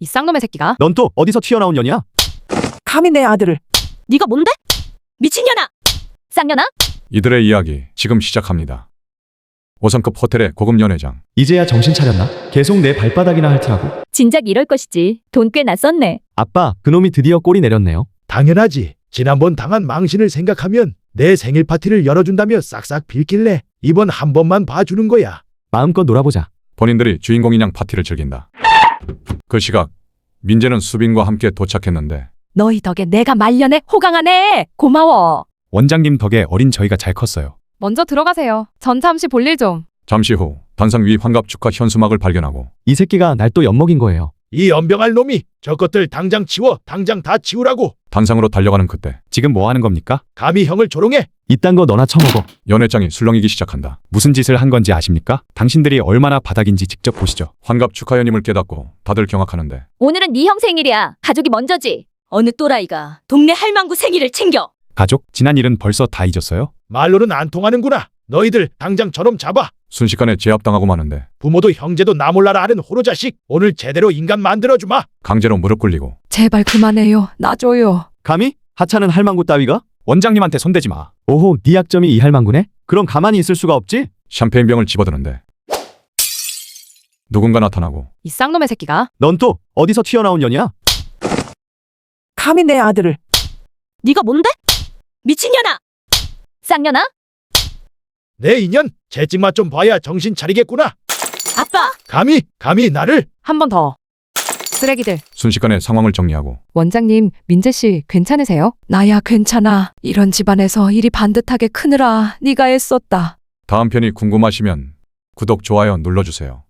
이 쌍놈의 새끼가 넌 또 어디서 튀어나온 년이야? 감히 내 아들을 네가 뭔데? 미친년아! 쌍년아? 이들의 이야기 지금 시작합니다. 5성급 호텔의 고급 연회장. 이제야 정신 차렸나? 계속 내 발바닥이나 핥으라고? 진작 이럴 것이지. 돈꽤 났었네. 아빠, 그놈이 드디어 꼬리 내렸네요. 당연하지. 지난번 당한 망신을 생각하면 내 생일 파티를 열어준다며 싹싹 빌길래 이번 한 번만 봐주는 거야. 마음껏 놀아보자. 본인들이 주인공인 양 파티를 즐긴다. 그 시각 민재는 수빈과 함께 도착했는데 너희 덕에 내가 말년에 호강하네. 고마워. 원장님 덕에 어린 저희가 잘 컸어요. 먼저 들어가세요. 전 잠시 볼일 좀. 잠시 후 단상 위 환갑 축하 현수막을 발견하고 이 새끼가 날 또 엿먹인 거예요. 이 연병할 놈이 저 것들 당장 치워. 당장 다 치우라고. 단상으로 달려가는 그때 지금 뭐 하는 겁니까? 감히 형을 조롱해. 이딴 거 너나 처먹어. 연회장이 술렁이기 시작한다. 무슨 짓을 한 건지 아십니까? 당신들이 얼마나 바닥인지 직접 보시죠. 환갑 축하연임을 깨닫고 다들 경악하는데 오늘은 네 형 생일이야. 가족이 먼저지. 어느 또라이가 동네 할망구 생일을 챙겨. 가족, 지난 일은 벌써 다 잊었어요? 말로는 안 통하는구나. 너희들 당장 저놈 잡아. 순식간에 제압당하고 마는데 부모도 형제도 나 몰라라 하는 호로 자식. 오늘 제대로 인간 만들어주마. 강제로 무릎 꿇리고 제발 그만해요. 놔줘요. 감히? 하찮은 할망구 따위가? 원장님한테 손대지 마. 오호, 네 약점이 이 할망구네? 그럼 가만히 있을 수가 없지? 샴페인병을 집어드는데 누군가 나타나고 이 쌍놈의 새끼가 넌 또 어디서 튀어나온 년이야? 감히 내 아들을 네가 뭔데? 미친년아! 쌍년아? 내 인연 재찍맛 좀 봐야 정신 차리겠구나. 아빠! 감히 감히 나를 한 번 더. 쓰레기들. 순식간에 상황을 정리하고 원장님, 민재 씨 괜찮으세요? 나야 괜찮아. 이런 집안에서 일이 반듯하게 크느라 네가 애썼다. 다음 편이 궁금하시면 구독 좋아요 눌러주세요.